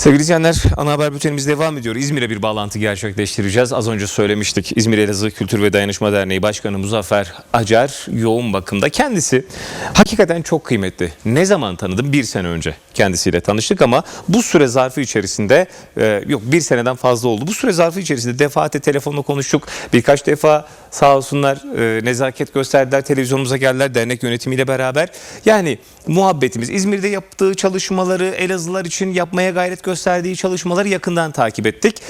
Sevgili izleyenler ana haber bültenimiz devam ediyor. İzmir'e bir bağlantı gerçekleştireceğiz. Az önce söylemiştik. İzmir Elazığ Kültür ve Dayanışma Derneği Başkanı Muzaffer Acar yoğun bakımda. Kendisi hakikaten çok kıymetli. Ne zaman tanıdım? Bir sene önce kendisiyle tanıştık ama bu süre zarfı içerisinde e, yok bir seneden fazla oldu. Bu süre zarfı içerisinde defaatle telefonla konuştuk. Birkaç defa sağ olsunlar e, nezaket gösterdiler. Televizyonumuza geldiler dernek yönetimiyle beraber. Yani muhabbetimiz İzmir'de yaptığı çalışmaları Elazığlar için yapmaya gayret gösterdiği çalışmaları yakından takip ettik.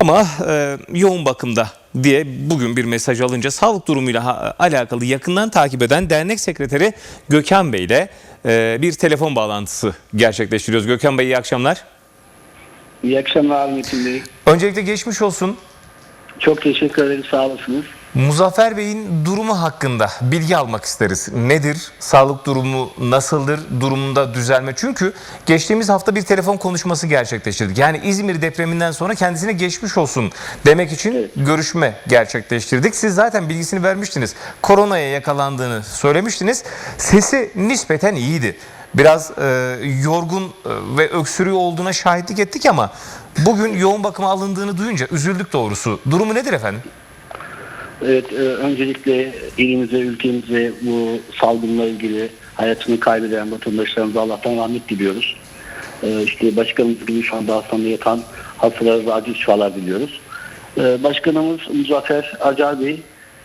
Ama e, yoğun bakımda diye bugün bir mesaj alınca sağlık durumuyla alakalı yakından takip eden dernek sekreteri Gökhan Bey ile e, bir telefon bağlantısı gerçekleştiriyoruz. Gökhan Bey iyi akşamlar. İyi akşamlar Metin Bey. Öncelikle geçmiş olsun. Çok teşekkür ederim. Sağ olasınız. Muzaffer Bey'in durumu hakkında bilgi almak isteriz. Nedir? Sağlık durumu nasıldır? Durumunda düzelme. Çünkü geçtiğimiz hafta bir telefon konuşması gerçekleştirdik. Yani İzmir depreminden sonra kendisine geçmiş olsun demek için görüşme gerçekleştirdik. Siz zaten bilgisini vermiştiniz. Koronaya yakalandığını söylemiştiniz. Sesi nispeten iyiydi. Biraz e, yorgun e, ve öksürüğü olduğuna şahitlik ettik ama bugün yoğun bakıma alındığını duyunca üzüldük doğrusu. Durumu nedir efendim? Evet, e, öncelikle ilimize, ülkemize bu salgınla ilgili hayatını kaybeden vatandaşlarımıza Allah'tan rahmet diliyoruz. E, işte başkanımız gibi şu anda hastanede yatan hastalara da acil şifalar diliyoruz. E, başkanımız Muzaffer Acar Bey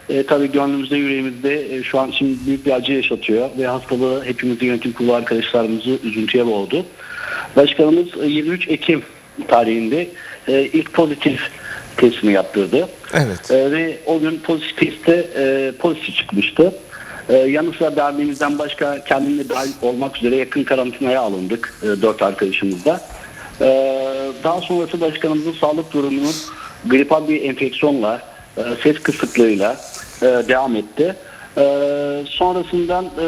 e, tabii gönlümüzde, yüreğimizde e, şu an için büyük bir acı yaşatıyor ve hastalığı hepimizi yönetim kurulu arkadaşlarımızı üzüntüye boğdu. Başkanımız e, 23 Ekim tarihinde e, ilk pozitif testini yaptırdı. Evet. Ee, ve o gün pozitif testte e, pozitif çıkmıştı. Ee, yanı sıra derneğimizden başka kendimle dahil olmak üzere yakın karantinaya alındık e, dört arkadaşımızla. Ee, daha sonrası başkanımızın sağlık durumunun gripal bir enfeksiyonla, e, ses kısıklığıyla e, devam etti. Ee, sonrasından e,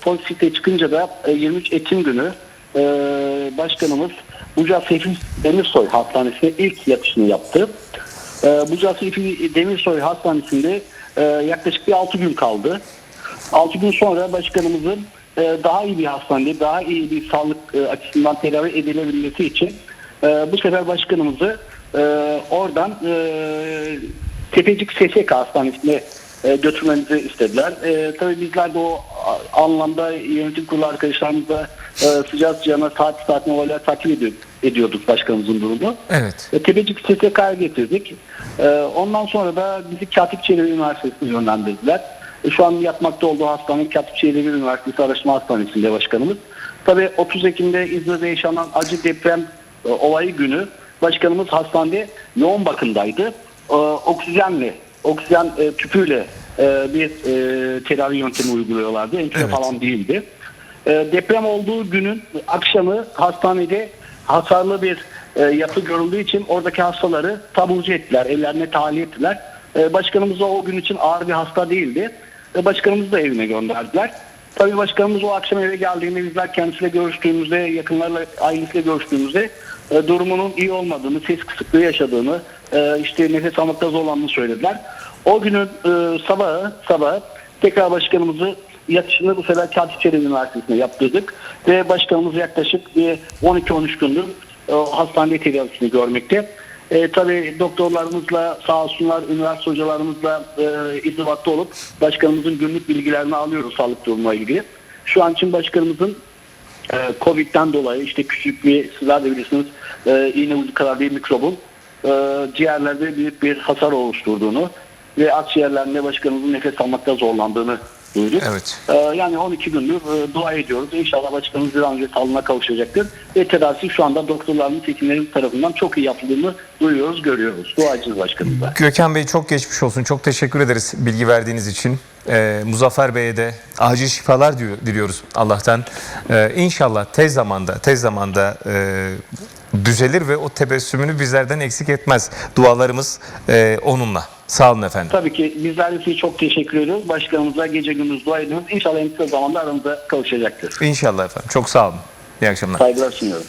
pozitifte çıkınca da e, 23 Ekim günü e, başkanımız Buca Demirsoy Hastanesi'ne ilk yatışını yaptı. E, Buca Demirsoy Hastanesi'nde e, yaklaşık bir 6 gün kaldı. 6 gün sonra başkanımızın e, daha iyi bir hastanede, daha iyi bir sağlık e, açısından tedavi edilebilmesi için e, bu sefer başkanımızı e, oradan e, Tepecik SSK Hastanesi'ne e, götürmemizi istediler. E, tabii bizler de o anlamda yönetim kurulu arkadaşlarımızla e, sıcak sıcağına saat saatine olaylar takip ediyor- ediyorduk başkanımızın durumu. Evet. E, Tepecik SSK'ya getirdik. E, ondan sonra da bizi Katip Çelebi Üniversitesi'ne yönlendirdiler. E, şu an yapmakta olduğu hastane Katip Çelebi Üniversitesi Araştırma Hastanesi'nde başkanımız. Tabii 30 Ekim'de İzmir'de yaşanan acı deprem e, olayı günü başkanımız hastanede yoğun bakımdaydı. E, oksijenle, oksijen e, tüpüyle e, bir e, tedavi yöntemi uyguluyorlardı. Entübe Evet. falan değildi. E, deprem olduğu günün akşamı hastanede hasarlı bir e, yapı görüldüğü için oradaki hastaları taburcu ettiler, ellerine tahliye ettiler. E, başkanımız da o gün için ağır bir hasta değildi. E, başkanımızı da evine gönderdiler. Tabii başkanımız o akşam eve geldiğinde bizler kendisiyle görüştüğümüzde, yakınlarla, ailesiyle görüştüğümüzde e, durumunun iyi olmadığını, ses kısıklığı yaşadığını, e, işte nefes almakta zorlandığını söylediler. O günün e, sabahı, sabahı tekrar başkanımızı yatışını bu sefer Çelebi Üniversitesi'ne yaptırdık. Ve başkanımız yaklaşık bir 12-13 gündür e, hastanede tedavisini görmekte. E, tabii doktorlarımızla sağ olsunlar üniversite hocalarımızla e, irtibatta olup başkanımızın günlük bilgilerini alıyoruz sağlık durumuna ilgili. Şu an için başkanımızın e, Covid'den dolayı işte küçük bir sizler de bilirsiniz e, iğne ucu kadar bir mikrobun e, ciğerlerde büyük bir hasar oluşturduğunu ve akciğerlerinde başkanımızın nefes almakta zorlandığını duyduk. Evet. E, yani 12 gündür e, dua ediyoruz. İnşallah başkanımız bir an önce sağlığına kavuşacaktır. Ve tedavisi şu anda doktorlarımız, hekimlerimiz tarafından çok iyi yapıldığını duyuyoruz, görüyoruz. Duacıyız başkanımıza. Gökhan Bey çok geçmiş olsun. Çok teşekkür ederiz bilgi verdiğiniz için. Ee, Muzaffer Bey'e de acil şifalar diliyoruz Allah'tan. Ee, inşallah tez zamanda tez zamanda e, düzelir ve o tebessümünü bizlerden eksik etmez. Dualarımız e, onunla. Sağ olun efendim. Tabii ki bizler de size çok teşekkür ediyoruz. Başkanımıza gece gündüz dua ediyoruz. İnşallah en kısa zamanda aramıza kavuşacaktır. İnşallah efendim. Çok sağ olun. İyi akşamlar. Saygılar sunuyorum.